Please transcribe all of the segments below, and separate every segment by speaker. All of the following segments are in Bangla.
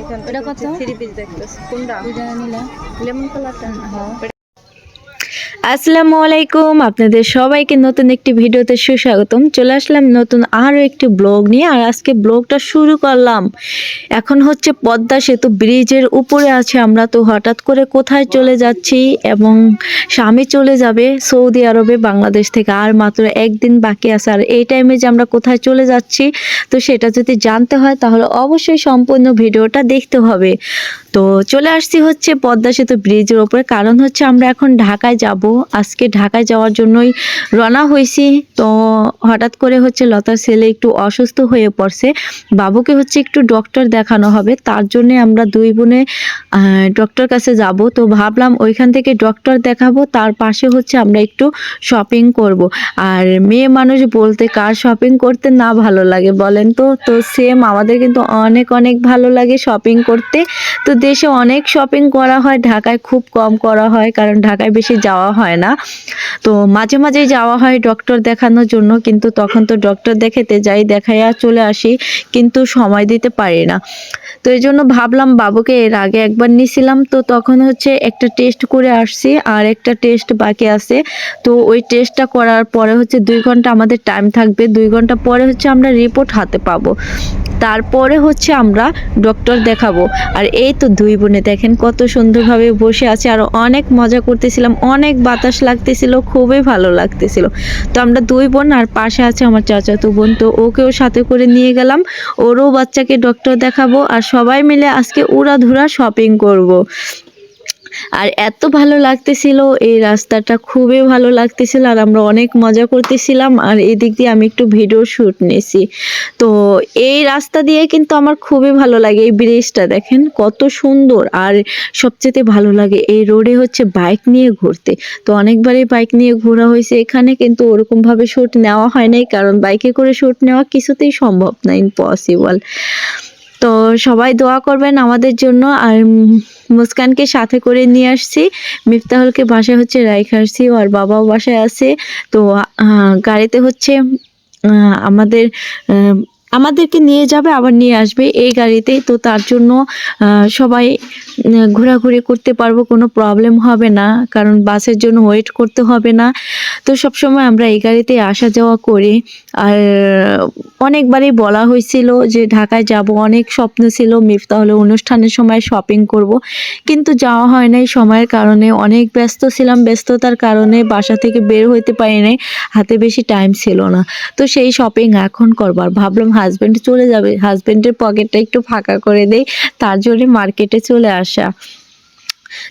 Speaker 1: এখান
Speaker 2: এটা কত?
Speaker 1: থ্রি পিস দেখতেছি। কোনটা? লেমন কালারটা?
Speaker 2: হ্যাঁ।
Speaker 3: আসসালামু আলাইকুম। আপনাদের সবাইকে নতুন একটি ভিডিওতে সুস্বাগতম। চলে আসলাম নতুন আরও একটি ব্লগ নিয়ে, আর আজকে ব্লগটা শুরু করলাম। এখন হচ্ছে পদ্মা সেতু ব্রিজের উপরে আছে। আমরা তো হঠাৎ করে কোথায় চলে যাচ্ছি এবং স্বামী চলে যাবে সৌদি আরবে, বাংলাদেশ থেকে। আর মাত্র একদিন বাকি আছে। আর এই টাইমে যে আমরা কোথায় চলে যাচ্ছি, তো সেটা যদি জানতে হয়, তাহলে অবশ্যই সম্পূর্ণ ভিডিওটা দেখতে হবে। তো চলে আসছি হচ্ছে পদ্মা সেতু ব্রিজের ওপরে কারণ হচ্ছে আমরা এখন ঢাকায় যাব। আজকে ঢাকায় যাওয়ার জন্যই রওনা হয়েছি। তো হঠাৎ করে হচ্ছে লতার ছেলে একটু অসুস্থ হয়ে পড়ছে। বাবুকে হচ্ছে একটু ডক্টর দেখানো হবে। তার জন্য আমরা দুই বোনে ডক্টর কাছে যাব। তো ভাবলাম ওইখান থেকে ডক্টর দেখাবো। তার পাশে হচ্ছে আমরা একটু শপিং করব। আর মেয়ে মানুষ বলতে কার শপিং করতে না ভালো লাগে বলেন তো? তো সেম আমাদের কিন্তু অনেক অনেক ভালো লাগে শপিং করতে। তো দেশে অনেক শপিং করা হয়, ঢাকায় খুব কম করা হয়। কারণ ঢাকায় বেশি যাওয়া হয় না। তো মাঝে মাঝেই যাওয়া হয় ডক্টর দেখানোর জন্য, কিন্তু তখন তো ডক্টর দেখাতে যাই, দেখাইয়া চলে আসি, কিন্তু সময় দিতে পারি না। তো এই জন্য ভাবলাম বাবুকে এর আগে একবার নিছিলাম, তো তখন হচ্ছে একটা টেস্ট করে আসছি, আর একটা টেস্ট বাকি আছে। তো ওই টেস্টটা করার পরে হচ্ছে দুই ঘণ্টা আমাদের টাইম থাকবে, দুই ঘণ্টা পরে হচ্ছে আমরা রিপোর্ট হাতে পাবো। তারপরে হচ্ছে আমরা ডক্টর দেখাবো। আর এই তো দুই বোনে দেখেন কত সুন্দরভাবে বসে আছে, আর অনেক মজা করতেছিলাম অনেক বাতাস লাগতেছিল, খুবই ভালো লাগতেছিল তো আমরা দুই বোন আর পাশে আছে আমার চাচাতো বোন, তো ওকেও সাথে করে নিয়ে গেলাম ওরও বাচ্চাকে ডক্টর দেখাবো আর সবাই মিলে আজকে উড়াধুরা শপিং করব। আর এত ভালো লাগতেছিল, এই রাস্তাটা খুবই ভালো লাগতেছিল আর আমরা অনেক মজা করতেছিলাম আর এদিক দিয়ে আমি একটু ভিডিও শ্যুট নিয়েছি তো এই রাস্তা দিয়ে কিন্তু আমার খুবই ভালো লাগে, এই ব্রিজটা দেখেন কত সুন্দর আর সবচেয়ে ভালো লাগে এই রোডে হচ্ছে বাইক নিয়ে ঘুরতে। তো অনেকবারই বাইক নিয়ে ঘোরা হয়েছে এখানে কিন্তু ওরকমভাবে শ্যুট নেওয়া হয় নাই কারণ বাইকে করে শ্যুট নেওয়া কিছুতেই সম্ভব না ইম্পসিবল তো সবাই দোয়া করবেন আমাদের জন্য। আর মুসকানকে সাথে করে নিয়ে আসছি। মিফতাহলকে বাসায় হচ্ছে রাইখে আসছি আর বাবাও বাসায় আছে। তো গাড়িতে হচ্ছে আমাদের আমাদেরকে নিয়ে যাবে, আবার নিয়ে আসবে এই গাড়িতে। তো তার জন্য সবাই ঘোরাঘুরি করতে পারব, কোনো প্রবলেম হবে না। কারণ বাসের জন্য ওয়েট করতে হবে না। তো সবসময় আমরা এই গাড়িতে আসা যাওয়া করি। আর অনেকবারই বলা হয়েছিল যে ঢাকায় যাব। অনেক স্বপ্ন ছিল মিফতা হলে অনুষ্ঠানের সময় শপিং করব। কিন্তু যাওয়া হয় নাই সময়ের কারণে। অনেক ব্যস্ত ছিলাম, ব্যস্ততার কারণে বাসা থেকে বের হইতে পারি নাই। হাতে বেশি টাইম ছিল না। তো সেই শপিং এখন করবার ভাবলাম হাজব্যান্ড চলে যাবে হাজব্যান্ডের পকেটটা একটু ফাঁকা করে দেয় তার জন্য মার্কেটে চলে আসা।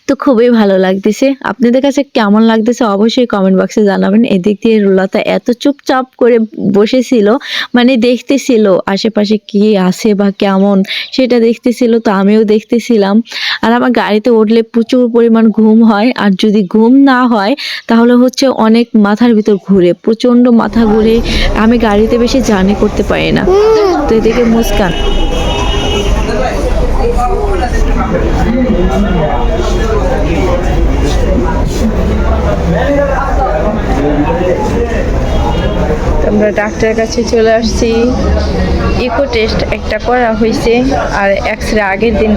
Speaker 3: তো খুবই ভালো লাগতেছে। আপনাদের কাছে কেমন লাগতেছে অবশ্যই কমেন্ট বক্সে জানাবেন। এদিক দিয়ে রুলাতা এত চুপচাপ করে বসেছিল মানে দেখতেছিল আশেপাশে কি আছে বা কেমন সেটা দেখতেছিল তো আমিও দেখতেছিলাম। আর আমার গাড়িতে উঠলে প্রচুর পরিমাণ ঘুম হয়। আর যদি ঘুম না হয় তাহলে হচ্ছে অনেক মাথার ভিতর ঘুরে প্রচণ্ড মাথা ঘুরে আমি গাড়িতে বেশি জার্নি করতে পারি না। তো এদিকে মুস্কান।
Speaker 1: আমরা ডাক্তারের কাছে চলে আসছি। ইকো টেস্ট একটা করা হয়েছে, আর এক্স রে আগের দিন,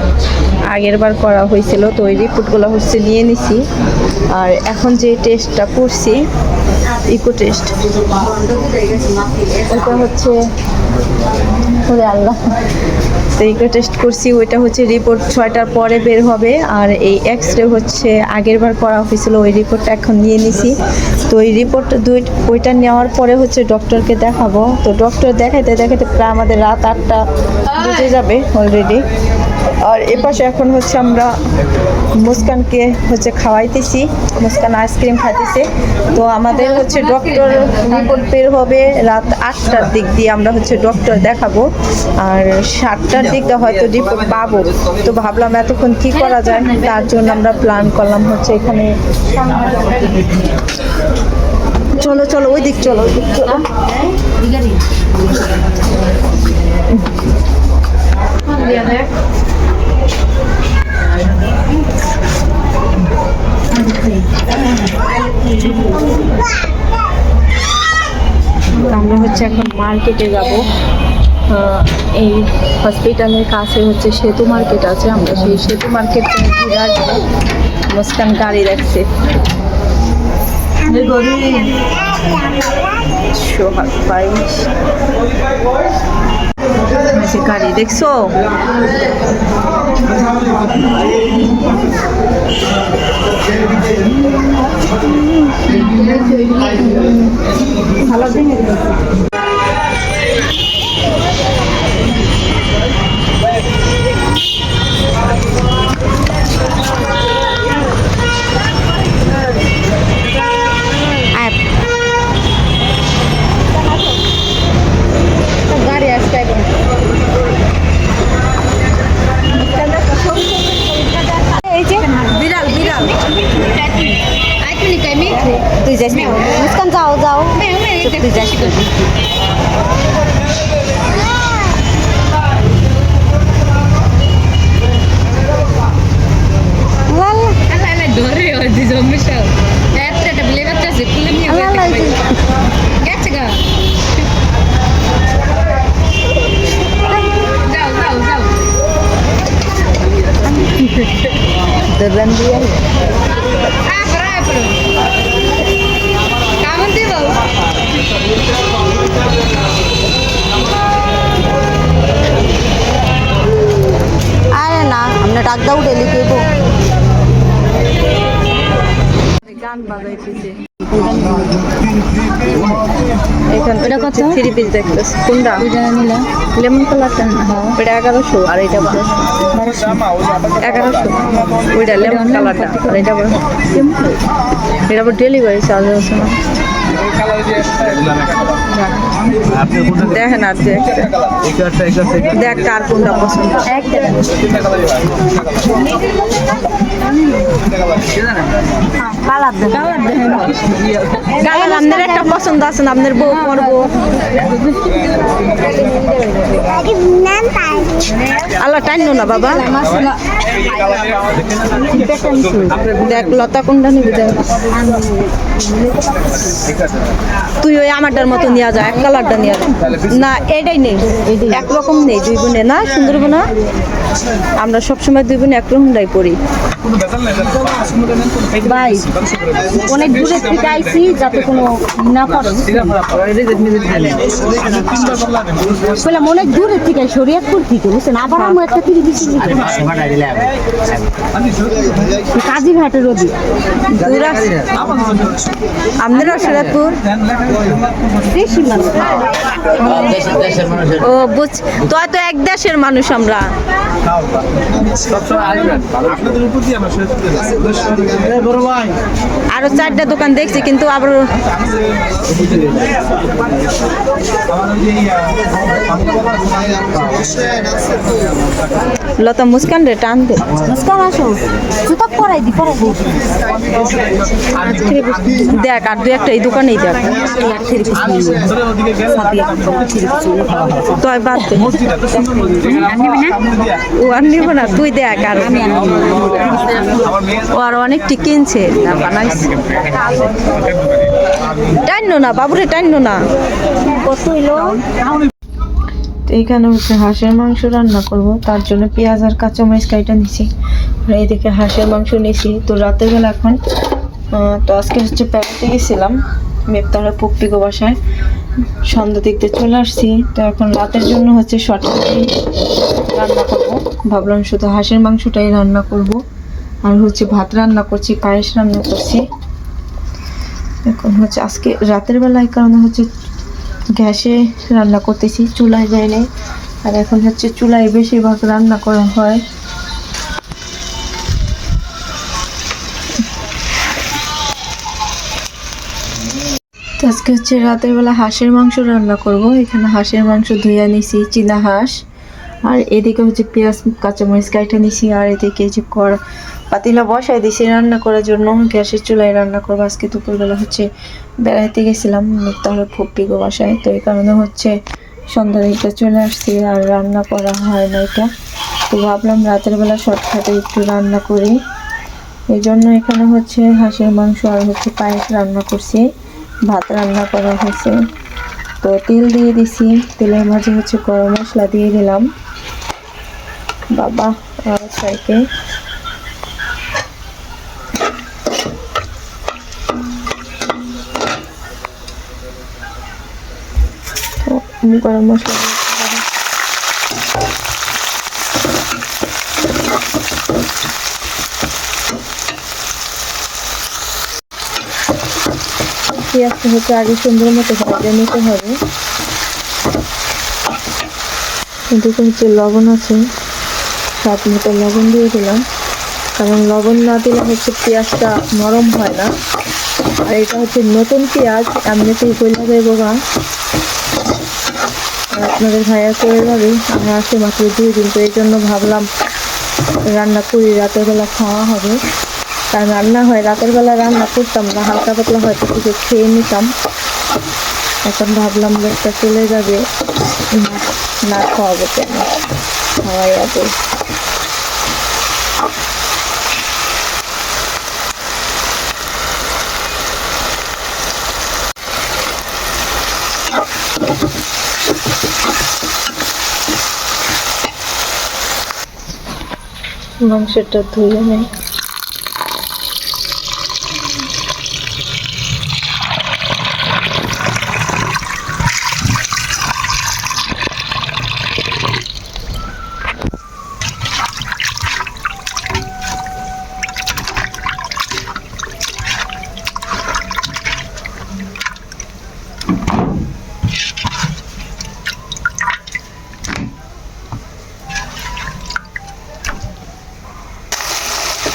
Speaker 1: আগের বার করা হয়েছিল, তো ওই রিপোর্টগুলো হচ্ছে নিয়ে নিছি। আর এখন যে টেস্টটা করছি ইকো টেস্ট ওটা হচ্ছে ওরে আল্লাহ। তো ইকো টেস্ট করছি, ওইটা হচ্ছে রিপোর্ট ছয়টার পরে বের হবে, আর এই এক্স রে হচ্ছে আগের বার করা হয়েছিল, ওই রিপোর্টটা এখন নিয়ে নিছি। তো ওই রিপোর্ট দুই, ওইটা নেওয়ার পরে হচ্ছে ডক্টরকে দেখাবো। তো ডক্টর দেখাইতে দেখাইতে প্রায় আমাদের রাত আটটা বেজে যাবে অলরেডি আর এ পাশে এখন হচ্ছে আমরা মুস্কানকে হচ্ছে খাওয়াইতেছি। মুস্কান আইসক্রিম খাইতেছে। তো আমাদের হচ্ছে ডক্টর রিপোর্ট বের হবে রাত আটটার দিক দিয়ে আমরা হচ্ছে ডক্টর দেখাবো। আর সাতটার দিকে হয়তো রিপোর্ট পাবো। তো ভাবলাম এতক্ষণ কি করা যায়? তার জন্য আমরা প্ল্যান করলাম হচ্ছে এখানে চলো চলো, ওই দিক চলো দিক চলো।
Speaker 3: আমরা হচ্ছে এখন মার্কেটে যাব। এই হসপিটালের কাছে হচ্ছে সেতু মার্কেট আছে। আমরা সেই সেতু মার্কেট ঘুরে আসব। মুস্কান গাড়ি রাখছে সোহাগ গাড়ি দেখছ? ভালো দেখে গাড়ি আসতে এই যে বিড়াল বিড়াল তুই যাস না। মুস্কান যাও যাও। তুই যাস না। Dırlan dia.
Speaker 1: আয় না আমরা ডাক দাও ডেলি দেবো
Speaker 3: গান বাজাইতেছে কত? থ্রি পিস দেখতেছ কোনটা? লেমন কালারটা ওইটা এগারোশো আর এটা বারোশো। এগারোশো। ওইটা লেমন কালারটা আর এটা এটা ডেলিভারি চার্জ আছে না? দেখেন আর দেখ দেখ কার কোনটা পছন্দ।
Speaker 1: কালার দেন
Speaker 3: কালার আপনার একটা পছন্দ আছে না, আপনার বউ করব আল্লাহ টাইনো না, বাবা। দেখ, লতা কোনটা নিবি দেখ। তুই ওই আমারটার মতো নিয়ে যা, এক কালারটা নিয়ে যা। না, এটাই নেই। একরকম নেই, দুই বোনে না, সুন্দর বোনা আমরা সবসময় দুই বোনে একরকমটাই পড়ি
Speaker 1: ভাই অনেক দূরে থেকে আইছি যাতে কোনো না পড়ে বললাম অনেক দূরে থেকে শরীয়তপুর থেকে বুঝছেন? আবার আমি একটা তিরিশ বিশ কাজীঘাটের রবি
Speaker 3: আপনারা সিরাজপুর ও বুঝ তো তো এক দেশের মানুষ আমরা। আরও চারটা দোকান দেখছি কিন্তু আবার লতা মুস্কান রে টান দে।
Speaker 1: মুস্কান আসো। জুতা পরাই দি পরাই দি।
Speaker 3: দেখ আর দু একটা এই দোকানেই দেখ। তুই বাদ দে। ও আর নিব না তুই দেখ আর ও আর অনেকটি কিনছে। না বানাইছে। টাইনো না বাবুরে টাইনো না।
Speaker 1: কত হইল?
Speaker 3: তো এখানে হচ্ছে হাঁসের মাংস রান্না করব। তার জন্য পেঁয়াজ আর কাঁচামরিচ কাইটা নিছি। আর এইদিকে হাঁসের মাংস নিছি। তো রাতের বেলা এখন তো আজকে হচ্ছে বেড়াতে গেছিলাম, মেপতারা পুপ্পিকো বাসায়। সন্ধ্যা দেখতে চলে আসছি। তো এখন রাতের জন্য হচ্ছে শর্ট রান্না করব। ভাবলাম শুধু হাঁসের মাংসটাই রান্না করব। আর হচ্ছে ভাত রান্না করছি, পায়েস রান্না করছি। এখন হচ্ছে আজকে রাতের বেলায় কারণে হচ্ছে গ্যাসে রান্না করতেছি, চুলায় যায় নাই। আর এখন হচ্ছে চুলায় বেশিরভাগ রান্না করা হয়। আজকে হচ্ছে রাতের বেলা হাঁসের মাংস রান্না করব। এখানে হাঁসের মাংস ধুইয়া নিছি, চীনা হাঁস। আর এদিকে হচ্ছে পেঁয়াজ, কাঁচামরিচ কাইটা নিছি, আর এদিকে যে কড়া পাতিলা বসাই দিছি, রান্না করার জন্য। গ্যাসের চুলায় রান্না করব। আজকে দুপুরবেলা হচ্ছে বেড়াইতে গেছিলাম তাহলে ফুপ্পি গো বাসায়। তো এই কারণে হচ্ছে সন্ধ্যা দিকটা চলে আসছি আর রান্না করা হয় না এটা। তো ভাবলাম রাতের বেলা শর্টকাটে একটু রান্না করি। এই জন্য এখানে হচ্ছে হাঁসের মাংস আর হচ্ছে পায়েস রান্না করছি। ভাত রান্না করা হয়েছে। তো তেল দিয়ে দিছি। তেলের মাঝে হচ্ছে গরম মশলা দিয়ে দিলাম। বাবা ছয়কে গরম মশলা। পেঁয়াজটা হচ্ছে আগে সুন্দর মতো ভেজে নিতে হবে। কিন্তু হচ্ছে লবণ আছে, স্বাদ মতো লবণ দিয়ে দিলাম। কারণ লবণ না দিলে হচ্ছে পেঁয়াজটা নরম হয় না। আর এটা হচ্ছে নতুন পেঁয়াজ, এমনিতেই কইলা দেবো গা আপনাদের ভাইয়া করে যাবে আমি আসে মাত্র দুই দিন তো এই জন্য ভাবলাম রান্না করি, রাতের বেলা খাওয়া হবে। কারণ রান্না হয়, রাতের বেলা রান্না করতাম না, হালকা পাতলা হয়তো কিছু খেয়ে নিতাম। এখন ভাবলাম লোকটা চলে যাবে, না খাওয়াবো কেন? খাওয়াই যাবে মাংসটা ধুয়ে নেই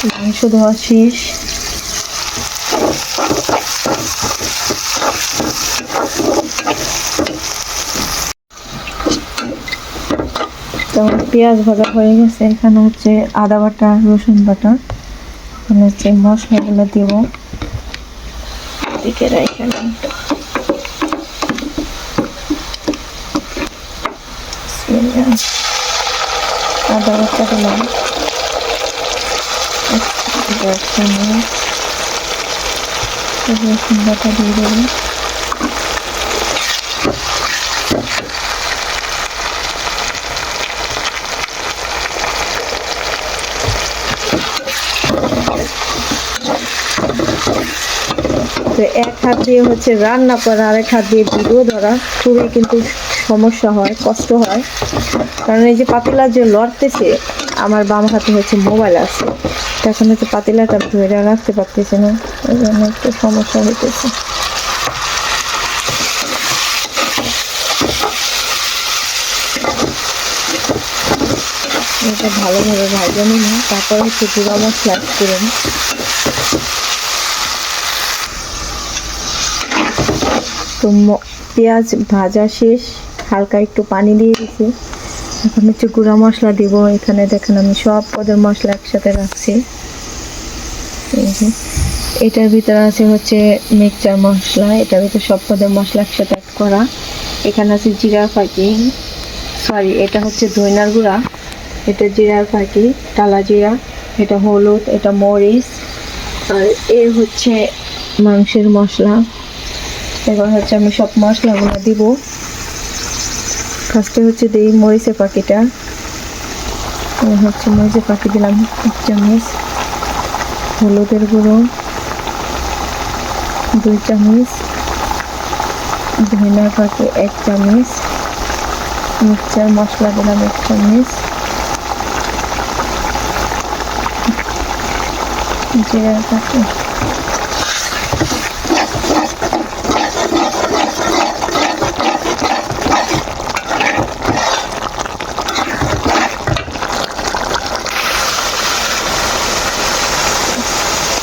Speaker 3: মাংস ধোয়া শেষ তো পেঁয়াজ ভাজা হয়ে গেছে, এখানে হচ্ছে আদা বাটা, রসুন বাটা, এখানে হচ্ছে মশলাগুলো দিব। দিকে। আদা বাটা দিলাম। তো এক হাত দিয়ে হচ্ছে রান্না করা আর এক হাত দিয়ে ভিডিও ধরা, খুবই কিন্তু সমস্যা হয়, কষ্ট হয়। কারণ এই যে পাতিলা যে লড়তেছে, আমার বাম হাতে হচ্ছে মোবাইল আছে। এখন হচ্ছে পাতিলাটা ধরে রাখতে পারতেছে না ওই জন্য একটু সমস্যা হইতেছে। এটা ভালোভাবে ভাজে নিন তারপর হচ্ছে গুঁড়া মশলা করুন। তো পেঁয়াজ ভাজা শেষ, হালকা একটু পানি দিয়ে দিছি। এখন হচ্ছে গুঁড়া মশলা দিব। এখানে দেখেন আমি সব পদের মশলা একসাথে রাখছি। এটার ভিতরে আছে হচ্ছে মিক্সচার মশলা। এটার ভিতরে সব পদের মশলা একসাথে অ্যাড করা। এখানে আছে জিরা ফাঁকি সরি এটা হচ্ছে ধইনার গুঁড়া। এটা জিরার ফাঁকি টালা জিরা, এটা হলুদ, এটা মরিচ। আর এ হচ্ছে মাংসের মশলা। এবার হচ্ছে আমি সব মশলাগুলো দিব। ফার্স্টে হচ্ছে দিই মরিচের পাখিটা। হচ্ছে মরিচের পাখি দিলাম এক চামচ। হলুদের গুঁড়ো। দুই চামচ। ধনিয়া পাখি এক চামচ। মিক্সচার মশলা দিলাম এক চামচ। জিরার পাখি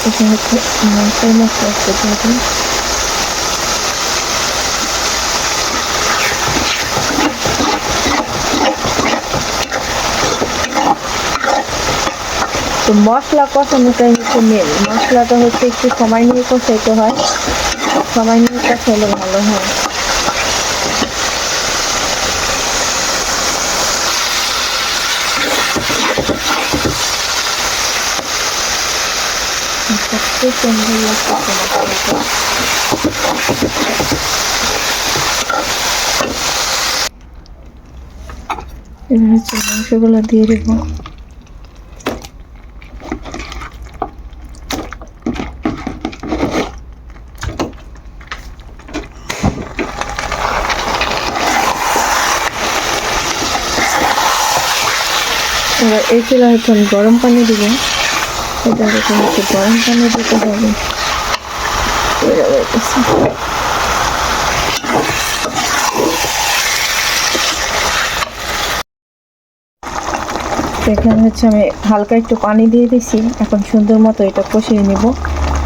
Speaker 3: এটা হচ্ছে মাংসের মশলা দিয়ে দিই। তো মশলা কষানোটাই হচ্ছে মেন মশলাটা হচ্ছে একটু সময় নিয়ে কষাইতে হয় সময় নিয়ে কষাইলে ভালো হয় খুব সুন্দর লাগতেছে মশলাটা এবার হচ্ছে মাংসগুলো দিয়ে দেবো এবার এই চুলা এখন গরম পানি দেবেন। এটা হচ্ছে হচ্ছে গরম পানি দিতে হবে। এখানে হচ্ছে আমি হালকা একটু পানি দিয়ে দিছি। এখন সুন্দর মতো এটা কষিয়ে নিব।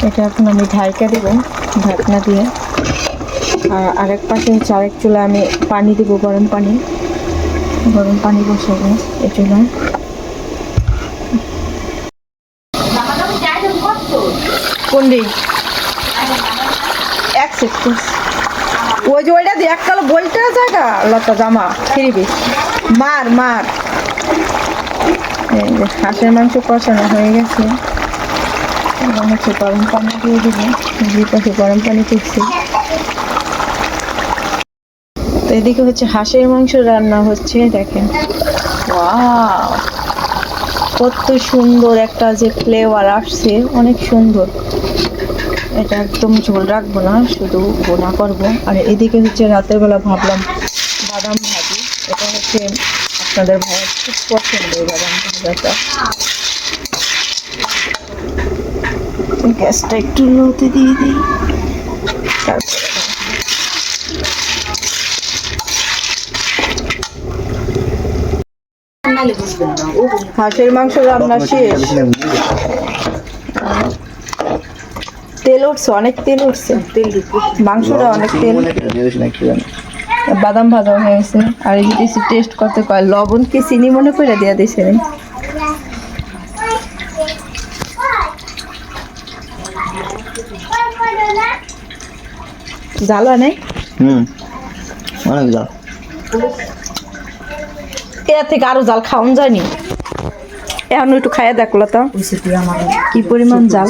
Speaker 3: এটা এখন আমি ঢাইকা দেব ঢাকনা দিয়ে। আর আরেক পাশে হচ্ছে আরেক চুলা আমি পানি দিব, গরম পানি। গরম পানি বসাবো এই চুলায় কোন দিক এক ওই যে ওইটা দিয়ে এককাল বলতে জায়গা লতা জামা, ফিরিবি। মার মার। হাঁসের মাংস কষানো হয়ে গেছে। হচ্ছে গরম পানি দিয়ে দিব। দুই পাশে গরম পানি করছি তো এদিকে হচ্ছে হাঁসের মাংস রান্না হচ্ছে, দেখেন। কত সুন্দর একটা যে ফ্লেভার আসছে, অনেক সুন্দর। এটা একদম ঝোল রাখব না শুধু বোনা করব। আর এদিকে হচ্ছে রাতের বেলা ভাবলাম বাদাম ভাজি। এটা হচ্ছে আপনাদের ভাইয়ের খুব পছন্দ এই বাদাম ভাজাটা। গ্যাসটা একটু লোতে দিয়ে দিই। তারপরে হাঁসের মাংস রান্না শেষ। তেল উঠছে অনেক তেল উঠছে। তেল মাংসটা অনেক তেল। বাদাম ভাজা হয়ে গেছে। আর এই যদি টেস্ট করতে কয় লবণ কি চিনি মনে করে দিয়া দিছে রে জ্বালা নেই
Speaker 4: হুম। অনেক যাও
Speaker 3: এর থেকে আরও জাল খাওয়ান যায়নি। এখন একটু খাইয়া দেখল তো কি পরিমাণ জাল?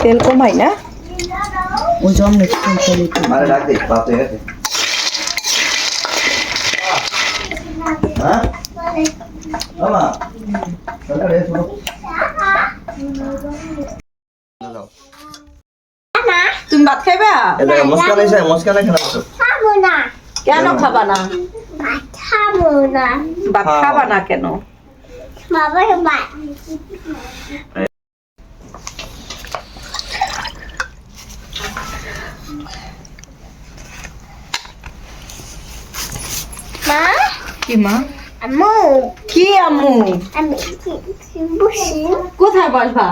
Speaker 3: তেল কমাই না?
Speaker 1: ওই জন্য
Speaker 4: হয়ে?
Speaker 3: তুমি ভাত খাইবা?
Speaker 4: এটা মুস্কান এসে মুস্কান
Speaker 5: খাব না।
Speaker 3: কেন খাবা না?
Speaker 5: ভাত খাব না।
Speaker 3: ভাত খাবা না কেন?
Speaker 5: বাবা ভাত মা
Speaker 3: কি মা?
Speaker 5: আম্মু
Speaker 3: কি আম্মু
Speaker 5: আমি বসি?
Speaker 3: কোথায় বসবা?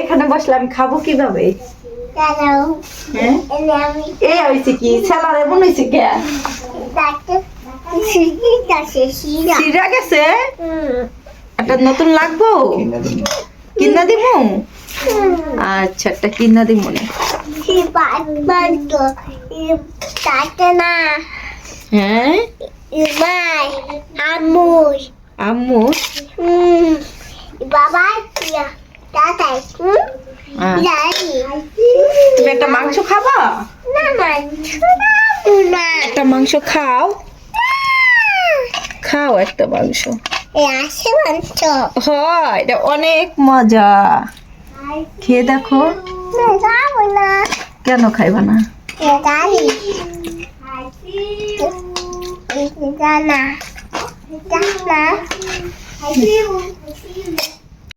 Speaker 3: এখানে বসলে আমি খাব কীভাবে?
Speaker 5: দাঁড়াও।
Speaker 3: হ্যাঁ?
Speaker 5: আমি
Speaker 3: এ হয়েছে কি? ছেলারে হয়েছে কে? সিরা গেছে
Speaker 5: হুম।
Speaker 3: একটা নতুন লাগবো?
Speaker 4: কিনে
Speaker 3: দিব
Speaker 5: হুম।
Speaker 3: আচ্ছা একটা কিনা দিব
Speaker 5: না।
Speaker 3: হ্যাঁ?
Speaker 5: ইমাই আম্মু
Speaker 3: আম্মু
Speaker 5: হুম বাবা ইয়া দাদাই হুম দাদি
Speaker 3: তুমি একটা মাংস খাবা?
Speaker 5: না খাব না।
Speaker 3: একটা মাংস খাও। খাও একটা মাংস।
Speaker 5: আসে মাংস।
Speaker 3: হয় এটা অনেক মজা। খেয়ে দেখো।
Speaker 5: না খাব না।
Speaker 3: Sana. Sana. I
Speaker 5: see you. I see you.